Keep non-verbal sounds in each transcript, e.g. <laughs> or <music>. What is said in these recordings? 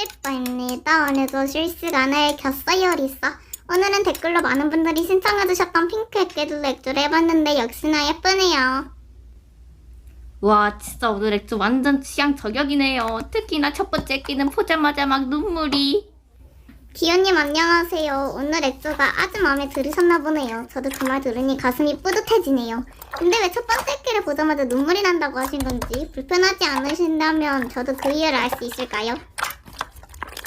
찌뿌입니다. 오늘도 실시간을 켰어요, 리사. 오늘은 댓글로 많은 분들이 신청해주셨던 핑크 액계들로 액조를 해봤는데 역시나 예쁘네요. 와 진짜 오늘 액조 완전 취향 저격이네요. 특히나 첫 번째 액기는 보자마자 막 눈물이. 기현님 안녕하세요. 오늘 액조가 아주 마음에 들으셨나 보네요. 저도 그 말 들으니 가슴이 뿌듯해지네요. 근데 왜 첫 번째 액기를 보자마자 눈물이 난다고 하신 건지 불편하지 않으신다면 저도 그 이유를 알 수 있을까요?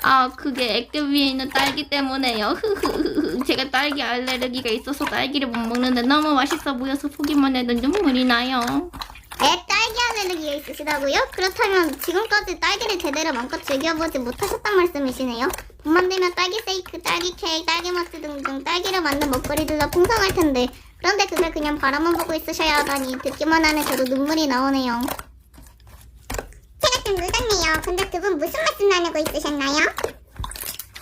아 그게 액계 위에 있는 딸기 때문에요. <laughs> 흐흐흐흐. 제가 딸기 알레르기가 있어서 딸기를 못 먹는데 너무 맛있어 보여서 보기만 해도 눈물이 나요. 에 딸기 알레르기가 있으시다고요? 그렇다면 지금까지 딸기를 제대로 마음껏 즐겨보지 못하셨단 말씀이시네요. 봄만 되면 딸기 세이크, 딸기 케이크, 딸기 맛스 등등 딸기를 만든 먹거리들로 풍성할 텐데 그런데 그걸 그냥 바라만 보고 있으셔야 하다니 듣기만 하면 저도 눈물이 나오네요. 좀 늦었네요. 근데 두분 무슨 말씀 나누고 있으셨나요?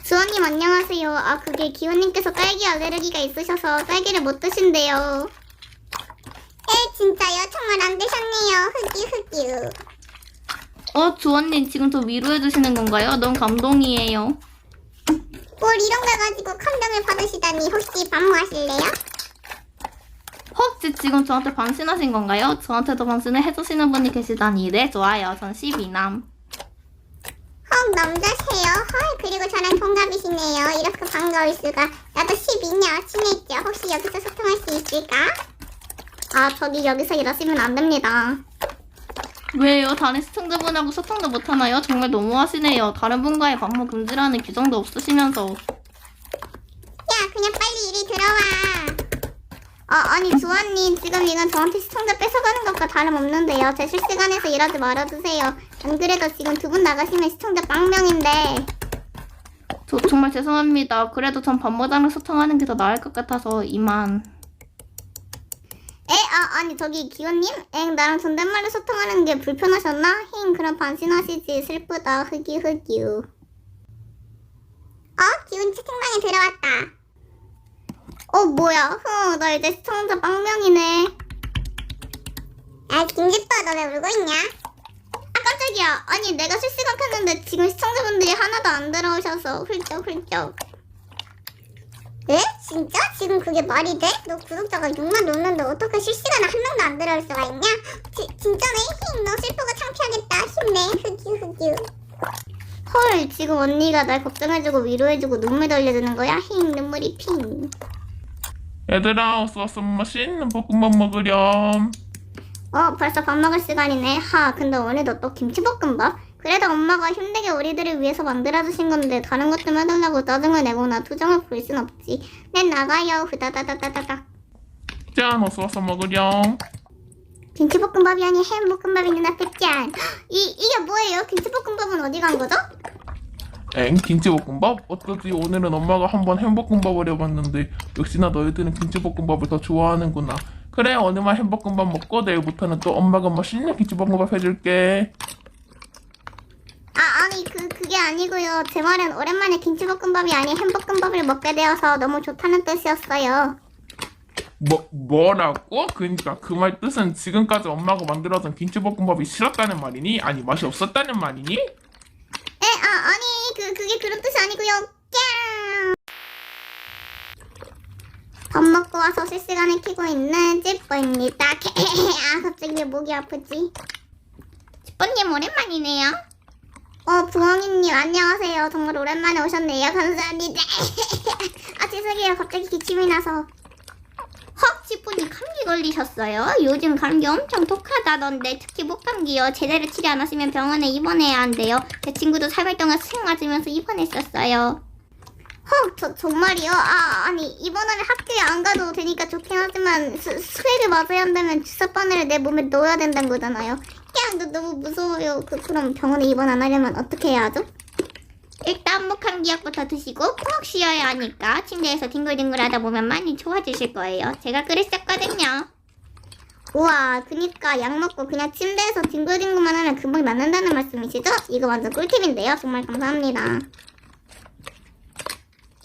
주원님 안녕하세요. 아 그게 기호님께서 딸기 알레르기가 있으셔서 딸기를 못 드신대요. 에 진짜요? 정말 안 되셨네요. 흑유 흑유. 어 주원님 지금 저 위로해 주시는 건가요? 너무 감동이에요. 뭘 이런 걸 가지고 감동을 받으시다니 혹시 반모하실래요? 혹시 지금 저한테 반신하신 건가요? 저한테도 반신을 해주시는 분이 계시다니 네 좋아요. 전 12남. 헉 남자세요? 헐 그리고 저랑 동갑이시네요. 이렇게 반가울 수가. 나도 12년 친했죠. 혹시 여기서 소통할 수 있을까? 아 저기 여기서 이러시면 안 됩니다. 왜요? 다른 시청자분하고 소통도 못하나요? 정말 너무하시네요. 다른 분과의 반모 금지라는 규정도 없으시면서 야 그냥 빨리 이리 들어와. 아 아니 주원님 지금 이건 저한테 시청자 뺏어가는 것과 다름없는데요. 제 실시간에서 일하지 말아주세요. 안 그래도 지금 두 분 나가시면 시청자 빵명인데. 저, 정말 죄송합니다. 그래도 전 반모장을 소통하는 게 더 나을 것 같아서 이만. 에? 아, 아니, 저기, 기원님? 엥, 나랑 존댓말로 소통하는 게 불편하셨나? 힝, 그럼 반신하시지. 슬프다. 흑유, 흑유. 어? 기훈 채팅방에 들어왔다. 어, 뭐야. 흥, 나 이제 시청자 빵명이네. 아, 김집도 너왜 울고 있냐? 아, 깜짝이야. 아니, 내가 실시간 켰는데 지금 시청자분들이 하나도 안 들어오셔서 훌쩍, 훌쩍. 에? 진짜? 지금 그게 말이 돼? 너 구독자가 6만 넘는데 어떻게 실시간에 한 명도 안 들어올 수가 있냐? 지, 진짜네? 힝, 너 슬프고 창피하겠다. 힘내. 흑유, 흑유. 헐, 지금 언니가 날 걱정해주고 위로해주고 눈물 돌려주는 거야? 힝, 눈물이 핑. 얘들아 어서 와서 맛있는 볶음밥 먹으렴 어, 벌써 밥 먹을 시간이네. 하, 근데 오늘도 또 김치볶음밥? 그래도 엄마가 힘들게 우리들을 위해서 만들어주신 건데 다른 것 좀 해달라고 짜증을 내거나 투정을 부릴 순 없지. nên 나가요. 후다다다다다다. 짠 어서 와서 먹으렴 김치볶음밥이 아닌 햄볶음밥이 눈앞에 짠. 이, 이게 뭐예요? 김치볶음밥은 어디 간 거죠? 엥 김치볶음밥? 어쩌지 오늘은 엄마가 한번 햄볶음밥을 해봤는데 역시나 너희들은 김치볶음밥을 더 좋아하는구나 그래 오늘만 햄볶음밥 먹고 내일부터는 또 엄마가 맛있는 김치볶음밥 해줄게 아, 아니, 그, 그게 아니고요. 제 말은 오랜만에 김치볶음밥이 아닌 햄볶음밥을 먹게 되어서 너무 좋다는 뜻이었어요. 뭐, 뭐라고? 그니까 그 말 뜻은 지금까지 엄마가 만들어준 김치볶음밥이 싫었다는 말이니? 아니 맛이 없었다는 말이니? 에, 아, 그, 그게 그런 뜻이 아니고요. 꺄! 밥 먹고 와서 실시간에 키고 있는 찌뿌입니다. <laughs> 아, 갑자기 왜 목이 아프지? 찌뿌님 오랜만이네요. 어, 부엉이님 안녕하세요. 정말 오랜만에 오셨네요. 감사합니다. <laughs> 아, 죄송해요. 갑자기 기침이 나서. 헉, 찌뿌님 감기 걸리셨어요? 요즘 감기 엄청 독하다던데 특히 목감기요. 제대로 치료 안 하시면 병원에 입원해야 한대요. 제 친구도 3일 동안 수행 맞으면서 입원했었어요. 헉, 저, 정말이요? 아, 아니, 입원하면 학교에 안 가도 되니까 좋긴 하지만 수, 수액을 맞아야 한다면 주사바늘을 내 몸에 넣어야 된다는 거잖아요. 야, 너 너무 무서워요. 그, 그럼 병원에 입원 안 하려면 어떻게 해야 하죠? 일단 목감기약부터 드시고 푹 쉬어야 하니까 침대에서 뒹굴뒹굴 하다 보면 많이 좋아지실 거예요. 제가 그랬었거든요. 우와, 그니까 약 먹고 그냥 침대에서 뒹굴뒹굴만 하면 금방 낫는다는 말씀이시죠? 이거 완전 꿀팁인데요. 정말 감사합니다.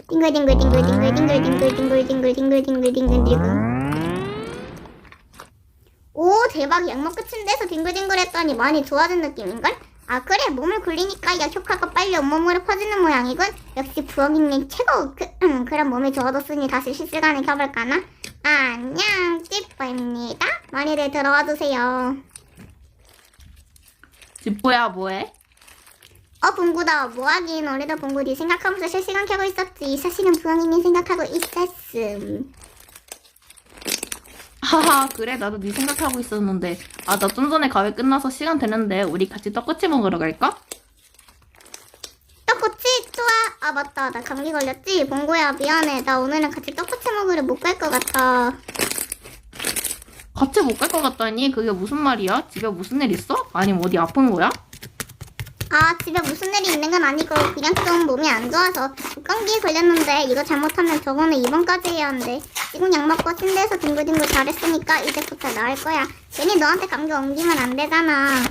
뒹굴뒹굴뒹굴뒹굴뒹굴뒹굴뒹굴뒹굴뒹굴뒹굴뒹굴 오 대박 약 먹고 침대에서 뒹굴뒹굴 했더니 많이 좋아진 느낌인걸? 아 그래. 몸을 굴리니까 약효과가 빨리 온몸으로 퍼지는 모양이군. 역시 부엉이님 최고. 그, 음, 그럼 몸이 좋아졌으니 다시 실시간을 켜볼까나? 안녕 찌뽀입니다. 많이들 들어와 주세요. 지뽀야 뭐해? 어 봉구다. 뭐하긴 우리도 봉구 네 생각하면서 실시간 켜고 있었지. 사실은 부엉이님 생각하고 있었음 하하 그래 나도 네 생각하고 있었는데 아 나 좀 전에 가회 끝나서 시간 되는데 우리 같이 떡꼬치 먹으러 갈까? 떡꼬치 좋아 아 맞다 나 감기 걸렸지 봉구야 미안해 나 오늘은 같이 떡꼬치 먹으러 못 갈 것 같아 같이 못 갈 것 같다니 그게 무슨 말이야? 집에 무슨 일 있어? 아니면 어디 아픈 거야? 아 집에 무슨 일이 있는 건 아니고 그냥 좀 몸이 안 좋아서 감기에 걸렸는데 이거 잘못하면 병원에 입원까지 해야 한대. 지금 약 먹고 침대에서 뒹굴뒹굴 잘했으니까 이제부터 나을 거야. 괜히 너한테 감기 옮기면 안 되잖아.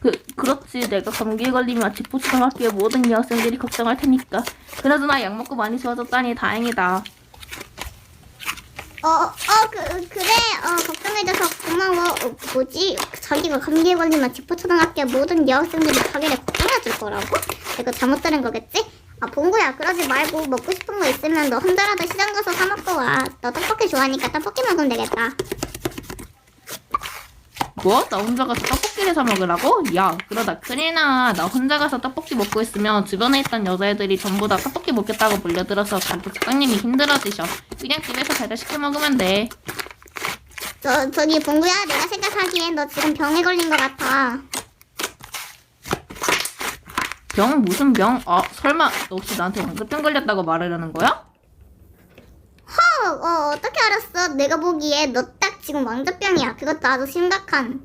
그 그렇지. 내가 감기에 걸리면 지포 초등학교의 모든 여학생들이 걱정할 테니까. 그나저나 약 먹고 많이 좋아졌다니 다행이다 어, 어, 그, 그래, 어, 걱정해줘서 고마워. 어, 뭐지? 자기가 감기에 걸리면 지포초등학교 모든 여학생들이 자기를 걱정해줄 거라고? 이거 잘못 들은 거겠지? 아, 봉구야, 그러지 말고 먹고 싶은 거 있으면 너 혼자라도 시장 가서 사 먹고 와. 너 떡볶이 좋아하니까 떡볶이 먹으면 되겠다. 뭐? 나 혼자 가서 떡볶이를 사 먹으라고? 야 그러다 큰일 나 나 혼자 가서 떡볶이 먹고 있으면 주변에 있던 여자애들이 전부 다 떡볶이 먹겠다고 몰려들어서 가게 사장님이 힘들어지셔 그냥 집에서 배달 시켜 먹으면 돼 저, 저기, 봉구야, 내가 생각하기엔 너 지금 병에 걸린 것 같아. 병? 무슨 병? 아 설마 너 혹시 나한테 왕자병 걸렸다고 말하려는 거야? 어, 어, 어떻게 알았어? 내가 보기에 너딱 지금 왕자병이야. 그것도 아주 심각한.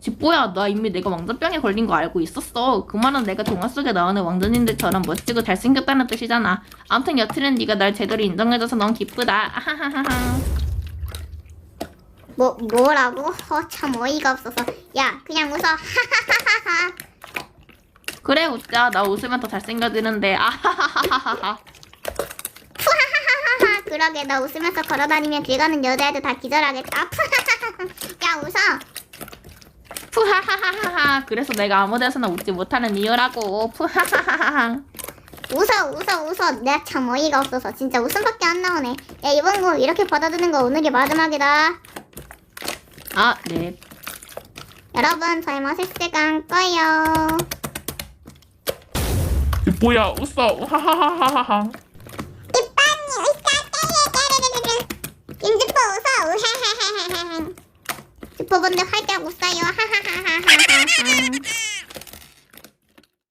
집보야 나 이미 내가 왕자병에 걸린 거 알고 있었어 그 말은 내가 동화 속에 나오는 왕자님들처럼 멋지고 잘생겼다는 뜻이잖아 아무튼 여튼은 네가 날 제대로 인정해줘서 너무 기쁘다 아하하하하 뭐, 뭐라고? 어, 참 어이가 없어서. 야, 그냥 웃어. 하하하하하. 그래 웃자 나 웃으면 더 잘생겨지는데 아하하하하하. 그러게, 너 웃으면서 걸어다니면 길 가는 여자애들 다 기절하겠다. 푸하하하하. 야, 웃어. 푸하하하하하 그래서 내가 아무 데서나 웃지 못하는 이유라고 푸하하하하 웃어, 웃어, 웃어. 내가 참 어이가 없어서. 진짜 웃음밖에 안 나오네. 야, 이번 거 이렇게 받아두는 거 오늘이 마지막이다. 아 네 여러분, 저희 마실 시간 꺼요. 뭐야 웃어 하하하하하 부분들 활짝 웃어요. 하하하하하하.